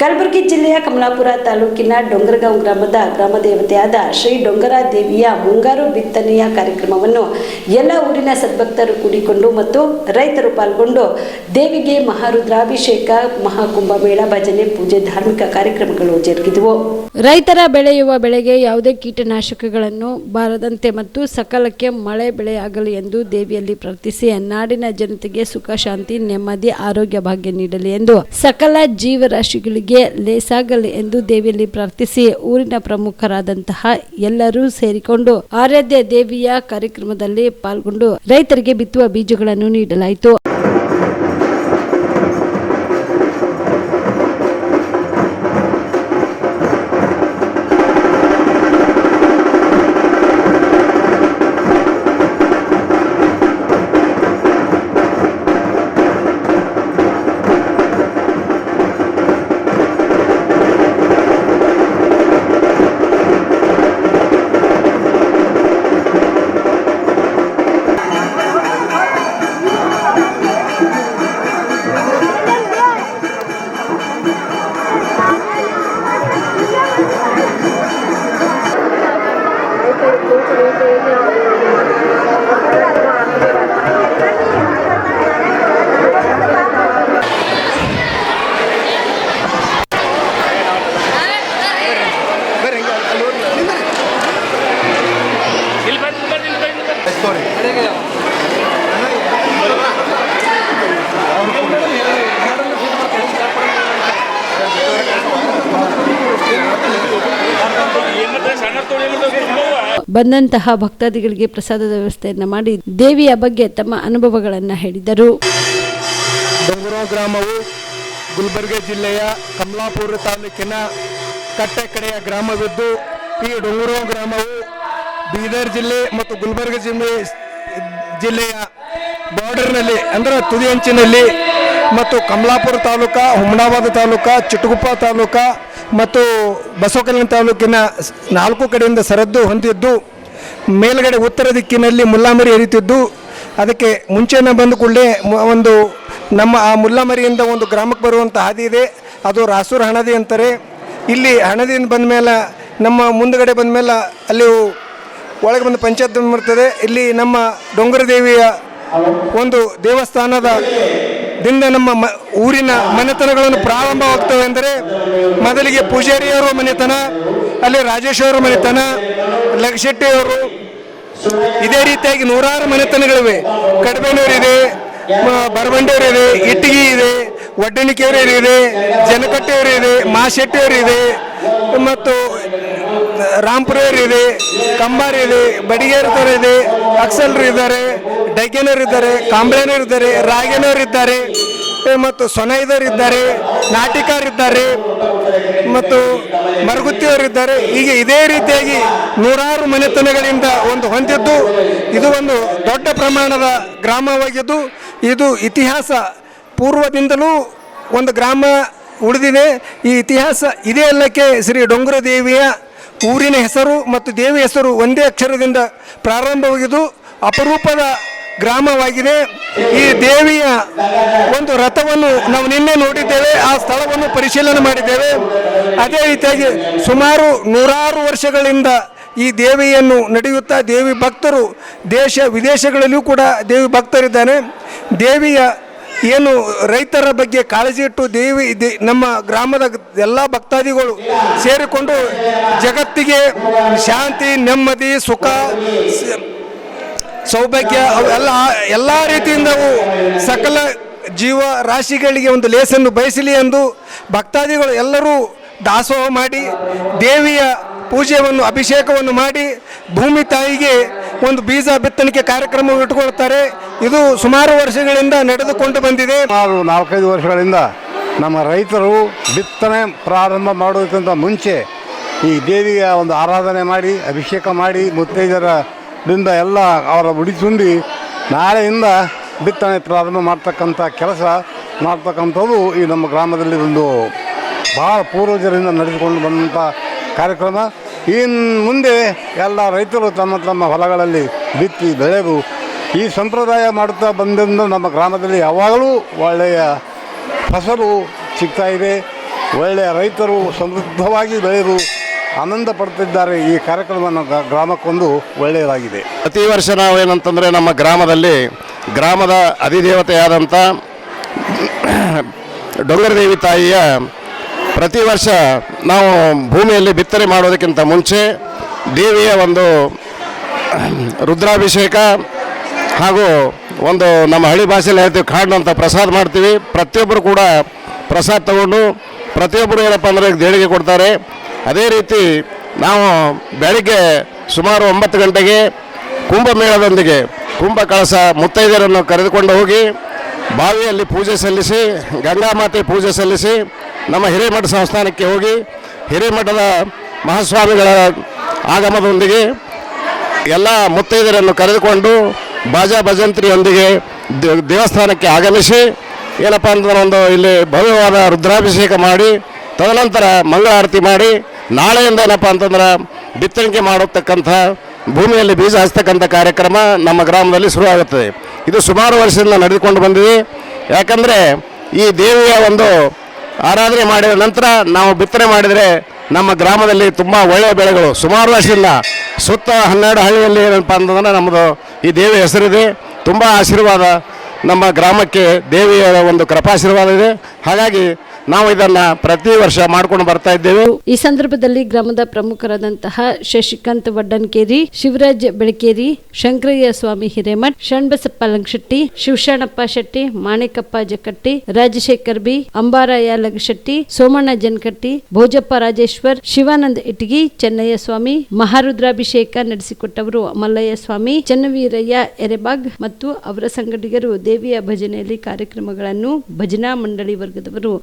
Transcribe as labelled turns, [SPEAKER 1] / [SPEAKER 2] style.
[SPEAKER 1] ಕಲಬುರಗಿ ಜಿಲ್ಲೆಯ ಕಮಲಾಪುರ ತಾಲೂಕಿನ ಡೊಂಗರಗಾಂವ್ ಗ್ರಾಮದ ಗ್ರಾಮ ದೇವತೆಯಾದ ಶ್ರೀ ಡೊಂಗರ ದೇವಿಯ ಮುಂಗಾರು ಬಿತ್ತನೆಯ ಕಾರ್ಯಕ್ರಮವನ್ನು ಎಲ್ಲ ಊರಿನ ಸದ್ಭಕ್ತರು ಕೂಡಿಕೊಂಡು ಮತ್ತು ರೈತರು ಪಾಲ್ಗೊಂಡು ದೇವಿಗೆ ಮಹಾರುದ್ರಾಭಿಷೇಕ, ಮಹಾಕುಂಭ ಮೇಳ, ಭಜನೆ, ಪೂಜೆ, ಧಾರ್ಮಿಕ ಕಾರ್ಯಕ್ರಮಗಳು ಜರುಗಿದವು. ರೈತರ ಬೆಳೆಯುವ ಬೆಳೆಗೆ ಯಾವುದೇ ಕೀಟನಾಶಕಗಳನ್ನು ಬಾರದಂತೆ ಮತ್ತು ಸಕಾಲಕ್ಕೆ ಮಳೆ ಬೆಳೆಯಾಗಲಿ ಎಂದು ದೇವಿಯಲ್ಲಿ ಪ್ರಾರ್ಥಿಸಿ, ನಾಡಿನ ಜನತೆಗೆ ಸುಖ, ಶಾಂತಿ, ನೆಮ್ಮದಿ, ಆರೋಗ್ಯ ಭಾಗ್ಯ ನೀಡಲಿ ಎಂದು ಸಕಲ ಜೀವರಾಶಿಗಳಿಗೆ ಲೇಸಾಗಲಿ ಎಂದು ದೇವಿಯಲ್ಲಿ ಪ್ರಾರ್ಥಿಸಿ ಊರಿನ ಪ್ರಮುಖರಾದಂತಹ ಎಲ್ಲರೂ ಸೇರಿಕೊಂಡು ಆರಾಧ್ಯ ದೇವಿಯ ಕಾರ್ಯಕ್ರಮದಲ್ಲಿ ಪಾಲ್ಗೊಂಡು ರೈತರಿಗೆ ಬಿತ್ತುವ ಬೀಜಗಳನ್ನು ನೀಡಲಾಯಿತು.
[SPEAKER 2] Thank you.
[SPEAKER 1] ಬಂದಂತಹ ಭಕ್ತಾದಿಗಳಿಗೆ ಪ್ರಸಾದದ ವ್ಯವಸ್ಥೆಯನ್ನು ಮಾಡಿ ದೇವಿಯ ಬಗ್ಗೆ ತಮ್ಮ ಅನುಭವಗಳನ್ನು ಹೇಳಿದರು.
[SPEAKER 3] ಗ್ರಾಮವು ಗುಲ್ಬರ್ಗ ಜಿಲ್ಲೆಯ ಕಮಲಾಪುರ ತಾಲೂಕಿನ ಕಟ್ಟೆ ಕಡೆಯ ಗ್ರಾಮವಿದ್ದು, ಈ ಡೊಂಗುರೋ ಗ್ರಾಮವು ಬೀದರ್ ಜಿಲ್ಲೆ ಮತ್ತು ಗುಲ್ಬರ್ಗ ಜಿಲ್ಲೆ ಜಿಲ್ಲೆಯ ಬಾರ್ಡರ್ನಲ್ಲಿ ಅಂದರೆ ತುದಿ ಅಂಚಿನಲ್ಲಿ ಮತ್ತು ಕಮಲಾಪುರ ತಾಲೂಕ, ಹುಮನಾಬಾದ್ ತಾಲೂಕು ಚಿಟ್ಟಗುಪ್ಪ ತಾಲೂಕು ಮತ್ತು ಬಸವಕಲ್ಯಾಣ ತಾಲೂಕಿನ ನಾಲ್ಕು ಕಡೆಯಿಂದ ಸರದ್ದು ಹೊಂದಿದ್ದು, ಮೇಲ್ಗಡೆ ಉತ್ತರ ದಿಕ್ಕಿನಲ್ಲಿ ಮುಲ್ಲಾಮರಿ ಹರಿತಿದ್ದು ಅದಕ್ಕೆ ಮುಂಚೆನೇ ಬಂದು ಕೂಡಲೇ ಒಂದು ನಮ್ಮ ಆ ಮುಲ್ಲಾಮರಿಯಿಂದ ಒಂದು ಗ್ರಾಮಕ್ಕೆ ಬರುವಂಥ ಹಾದಿ ಇದೆ. ಅದು ರಾಸೂರು ಹಣದಿ ಅಂತಾರೆ. ಇಲ್ಲಿ ಹಣದಿಯಿಂದ ಬಂದ ಮೇಲೆ ನಮ್ಮ ಮುಂದುಗಡೆ ಬಂದ ಮೇಲೆ ಅಲ್ಲಿ ಒಳಗೆ ಬಂದು ಪಂಚಾಯತ್ ಬರ್ತದೆ ಇಲ್ಲಿ ನಮ್ಮ ಡೊಂಗರದೇವಿಯ ಒಂದು ದೇವಸ್ಥಾನದ ದಿಂದ ನಮ್ಮ ಊರಿನ ಮನೆತನಗಳನ್ನು ಪ್ರಾರಂಭವಾಗ್ತವೆ ಅಂದರೆ ಮೊದಲಿಗೆ ಪೂಜಾರಿಯವರ ಮನೆತನ, ಅಲ್ಲಿ ರಾಜೇಶ್ ಅವರ ಮನೆತನ, ಲಕ್ಷೆಟ್ಟಿಯವರು. ಇದೇ ರೀತಿಯಾಗಿ ನೂರಾರು ಮನೆತನಗಳಿವೆ. ಕಡಬೇನೂರಿದೆ ಬರಬಂಡೆಯವರಿದೆ ಇಟ್ಟಿಗೆ ಇದೆ ಒಡ್ಡಣಿಕೆಯವರಿದೆ ಇದೆ ಮಾಶೆಟ್ಟಿಯವರಿದೆ ಮತ್ತು ರಾಂಪುರವ್ರು ಇದೆ ಕಂಬಾರ್ ಇದೆ ಬಡಿಗೇರ್ದವ್ರು ಇದೆ ಅಕ್ಸಲ್ರು ಇದ್ದಾರೆ ಡೈಗೆನವ್ರು ಇದ್ದಾರೆ ಕಾಂಬ್ಳೆನವ್ರು ಇದ್ದಾರೆ ರಾಗೇನವ್ರು ಇದ್ದಾರೆ ಮತ್ತು ಇದ್ದಾರೆ ನಾಟಿಕಾರ್ ಇದ್ದಾರೆ ಮತ್ತು ಮರಗುತ್ತಿಯವರು ಇದ್ದಾರೆ ಹೀಗೆ ಇದೇ ರೀತಿಯಾಗಿ ನೂರಾರು ಮನೆತನಗಳಿಂದ ಒಂದು ಹೊಂದಿದ್ದು, ಇದು ಒಂದು ದೊಡ್ಡ ಪ್ರಮಾಣದ ಗ್ರಾಮವಾಗಿದ್ದು, ಇದು ಇತಿಹಾಸ ಪೂರ್ವದಿಂದಲೂ ಒಂದು ಗ್ರಾಮ ಉಳಿದಿದೆ. ಈ ಇತಿಹಾಸ ಇದೇ ಅಲ್ಲಕ್ಕೆ ಶ್ರೀ ಡೊಂಗುರ ದೇವಿಯ ಊರಿನ ಹೆಸರು ಮತ್ತು ದೇವಿ ಹೆಸರು ಒಂದೇ ಅಕ್ಷರದಿಂದ ಪ್ರಾರಂಭವಾಗಿದ್ದು ಅಪರೂಪದ ಗ್ರಾಮವಾಗಿದೆ. ಈ ದೇವಿಯ ಒಂದು ರಥವನ್ನು ನಾವು ನಿನ್ನೆ ನೋಡಿದ್ದೇವೆ, ಆ ಸ್ಥಳವನ್ನು ಪರಿಶೀಲನೆ ಮಾಡಿದ್ದೇವೆ. ಅದೇ ರೀತಿಯಾಗಿ ಸುಮಾರು ನೂರಾರು ವರ್ಷಗಳಿಂದ ಈ ದೇವಿಯನ್ನು ನಡೆಯುತ್ತಾ ದೇವಿ ಭಕ್ತರು ದೇಶ ವಿದೇಶಗಳಲ್ಲಿಯೂ ಕೂಡ ದೇವಿ ಭಕ್ತರಿದ್ದಾರೆ. ದೇವಿಯ ಏನು ರೈತರ ಬಗ್ಗೆ ಕಾಳಜಿ ಇಟ್ಟು ದೇವಿ ನಮ್ಮ ಗ್ರಾಮದ ಎಲ್ಲ ಭಕ್ತಾದಿಗಳು ಸೇರಿಕೊಂಡು ಜಗತ್ತಿಗೆ ಶಾಂತಿ, ನೆಮ್ಮದಿ, ಸುಖ, ಸೌಭಾಗ್ಯ ಅವೆಲ್ಲ ಎಲ್ಲ ರೀತಿಯಿಂದ ಸಕಲ ಜೀವ ರಾಶಿಗಳಿಗೆ ಒಂದು ಲೇಸನ್ನು ಬಯಸಲಿ ಎಂದು ಭಕ್ತಾದಿಗಳು ಎಲ್ಲರೂ ದಾಸೋಹ ಮಾಡಿ ದೇವಿಯ ಪೂಜೆಯನ್ನು, ಅಭಿಷೇಕವನ್ನು ಮಾಡಿ ಭೂಮಿ ತಾಯಿಗೆ ಒಂದು ಬೀಜ ಬಿತ್ತಣಿಕೆ ಕಾರ್ಯಕ್ರಮ ಇಟ್ಟುಕೊಳ್ತಾರೆ ಇದು ಸುಮಾರು ವರ್ಷಗಳಿಂದ ನಡೆದುಕೊಂಡು ಬಂದಿದೆ.
[SPEAKER 4] ಸುಮಾರು ನಾಲ್ಕೈದು ವರ್ಷಗಳಿಂದ ನಮ್ಮ ರೈತರು ಬಿತ್ತನೆ ಪ್ರಾರಂಭ ಮಾಡೋದಕ್ಕಿಂತ ಮುಂಚೆ ಈ ದೇವಿಯ ಒಂದು ಆರಾಧನೆ ಮಾಡಿ, ಅಭಿಷೇಕ ಮಾಡಿ ಮುತ್ತೈದರಿಂದ ಎಲ್ಲ ಅವರ ಉಡಿ ತುಂಬಿ ನಾಳೆಯಿಂದ ಬಿತ್ತನೆ ಪ್ರಾರಂಭ ಮಾಡ್ತಕ್ಕಂಥ ಕೆಲಸ ಮಾಡ್ತಕ್ಕಂಥದ್ದು ಈ ನಮ್ಮ ಗ್ರಾಮದಲ್ಲಿ ಒಂದು ಭಾಳ ಪೂರ್ವಜರಿಂದ ನಡೆದುಕೊಂಡು ಬಂದಂಥ ಕಾರ್ಯಕ್ರಮ. ಇನ್ನು ಮುಂದೆ ಎಲ್ಲ ರೈತರು ತಮ್ಮ ತಮ್ಮ ಹೊಲಗಳಲ್ಲಿ ಬಿತ್ತಿ ಬೆಳೆದು ಈ ಸಂಪ್ರದಾಯ ಮಾಡುತ್ತಾ ಬಂದಿಂದ ನಮ್ಮ ಗ್ರಾಮದಲ್ಲಿ ಯಾವಾಗಲೂ ಒಳ್ಳೆಯ ಫಸಲು ಸಿಗ್ತಾ ಇದೆ. ಒಳ್ಳೆಯ ರೈತರು ಸಮೃದ್ಧವಾಗಿ ಬೆಳೆದು ಆನಂದ ಪಡ್ತಿದ್ದಾರೆ ಈ ಕಾರ್ಯಕ್ರಮವನ್ನು ಗ್ರಾಮಕ್ಕೊಂದು ಒಳ್ಳೆಯದಾಗಿದೆ.
[SPEAKER 5] ಪ್ರತಿ ವರ್ಷ ನಾವು ಏನಂತಂದರೆ ನಮ್ಮ ಗ್ರಾಮದಲ್ಲಿ ಗ್ರಾಮದ ಅಧಿದೇವತೆಯಾದಂಥ ಡೊಂಗರದೇವಿ ತಾಯಿಯ ಪ್ರತಿ ವರ್ಷ ನಾವು ಭೂಮಿಯಲ್ಲಿ ಬಿತ್ತನೆ ಮಾಡೋದಕ್ಕಿಂತ ಮುಂಚೆ ದೇವಿಯ ಒಂದು ರುದ್ರಾಭಿಷೇಕ ಹಾಗೂ ಒಂದು ನಮ್ಮ ಹಳ್ಳಿ ಭಾಷೆಯಲ್ಲಿ ಹೇಳ್ತೀವಿ ಕಾಡು ಅಂತ ಪ್ರಸಾದ ಮಾಡ್ತೀವಿ. ಪ್ರತಿಯೊಬ್ಬರು ಕೂಡ ಪ್ರಸಾದ ತಗೊಂಡು ಪ್ರತಿಯೊಬ್ಬರು ಏನಪ್ಪ ಅಂದರೆ ದೇಣಿಗೆ ಕೊಡ್ತಾರೆ. ಅದೇ ರೀತಿ ನಾವು ಬೆಳಿಗ್ಗೆ ಸುಮಾರು ಒಂಬತ್ತು ಗಂಟೆಗೆ ಕುಂಭಮೇಳದೊಂದಿಗೆ ಕುಂಭ ಕಳಸ ಮುತ್ತೈದೆಯರನ್ನು ಕರೆದುಕೊಂಡು ಹೋಗಿ ಬಾವಿಯಲ್ಲಿ ಪೂಜೆ ಸಲ್ಲಿಸಿ ಗಂಗಾ ಮಾತೆ ಪೂಜೆ ಸಲ್ಲಿಸಿ ನಮ್ಮ ಹಿರೇಮಠ ಸಂಸ್ಥಾನಕ್ಕೆ ಹೋಗಿ ಹಿರೇಮಠದ ಮಹಾಸ್ವಾಮಿಗಳ ಆಗಮನದೊಂದಿಗೆ ಎಲ್ಲ ಮುತ್ತೈದೆಯರನ್ನು ಕರೆದುಕೊಂಡು ಬಾಜಾ ಭಜಂತ್ರಿಯೊಂದಿಗೆ ದೇವಸ್ಥಾನಕ್ಕೆ ಆಗಮಿಸಿ, ಏನಪ್ಪ ಅಂತಂದ್ರೆ ಒಂದು ಇಲ್ಲಿ ಭವ್ಯವಾದ ರುದ್ರಾಭಿಷೇಕ ಮಾಡಿ, ತದನಂತರ ಮಂಗಳಾರತಿ ಮಾಡಿ, ನಾಳೆಯಿಂದ ಏನಪ್ಪ ಅಂತಂದ್ರೆ ಬಿತ್ತಣಿಕೆ ಮಾಡತಕ್ಕಂಥ, ಭೂಮಿಯಲ್ಲಿ ಬೀಜ ಹಚ್ಚತಕ್ಕಂಥ ಕಾರ್ಯಕ್ರಮ ನಮ್ಮ ಗ್ರಾಮದಲ್ಲಿ ಶುರುವಾಗುತ್ತದೆ. ಇದು ಸುಮಾರು ವರ್ಷದಿಂದ ನಡೆದುಕೊಂಡು ಬಂದಿದೆ. ಯಾಕಂದರೆ ಈ ದೇವಿಯ ಒಂದು ಆರಾಧನೆ ಮಾಡಿದ ನಂತರ ನಾವು ಬಿತ್ತನೆ ಮಾಡಿದರೆ ನಮ್ಮ ಗ್ರಾಮದಲ್ಲಿ ತುಂಬ ಒಳ್ಳೆಯ ಬೆಳೆಗಳು. ಸುಮಾರು ಇಲ್ಲ. ಸುತ್ತ ಹನ್ನೆರಡು ಹಳ್ಳಿಯಲ್ಲಿ ಏನಪ್ಪ ಅಂತಂದ್ರೆ ನಮ್ಮದು ಈ ದೇವಿ ಹೆಸರಿದೆ. ತುಂಬ ಆಶೀರ್ವಾದ ನಮ್ಮ ಗ್ರಾಮಕ್ಕೆ ದೇವಿಯ ಒಂದು ಕೃಪಾಶೀರ್ವಾದ ಇದೆ. ಹಾಗಾಗಿ ನಾವು ಇದನ್ನ ಪ್ರತಿ ವರ್ಷ ಮಾಡ್ಕೊಂಡು ಬರ್ತಾ ಇದ್ದೇವೆ.
[SPEAKER 1] ಈ ಸಂದರ್ಭದಲ್ಲಿ ಗ್ರಾಮದ ಪ್ರಮುಖರಾದಂತಹ ಶಶಿಕಾಂತ್ ವಡ್ಡನ್ಕೇರಿ, ಶಿವರಾಜ್ ಬೆಳಕೇರಿ, ಶಂಕರಯ್ಯ ಸ್ವಾಮಿ ಹಿರೇಮಠ್, ಶಣ್ಬಸಪ್ಪ ಲಂಗಶೆಟ್ಟಿ, ಶಿವಶರಣಪ್ಪ ಶೆಟ್ಟಿ, ಮಾಣಿಕಪ್ಪ ಜಕಟ್ಟಿ, ರಾಜಶೇಖರ್ ಬಿ, ಅಂಬಾರಾಯ ಲಂಗಶೆಟ್ಟಿ, ಸೋಮಣ್ಣ ಜನ್ಕಟ್ಟಿ, ಭೋಜಪ್ಪ ರಾಜೇಶ್ವರ್, ಶಿವಾನಂದ್ ಇಟಗಿ, ಚೆನ್ನಯ್ಯ ಸ್ವಾಮಿ, ಮಹಾರುದ್ರಾಭಿಷೇಕ ನಡೆಸಿಕೊಟ್ಟವರು ಮಲ್ಲಯ್ಯ ಸ್ವಾಮಿ, ಚನ್ನವೀರಯ್ಯ ಎರೆಬಾಗ್ ಮತ್ತು ಅವರ ಸಂಗಡಿಗರು ದೇವಿಯ ಭಜನೆಯಲ್ಲಿ ಕಾರ್ಯಕ್ರಮಗಳನ್ನು ಭಜನಾ ಮಂಡಳಿ ವರ್ಗದವರು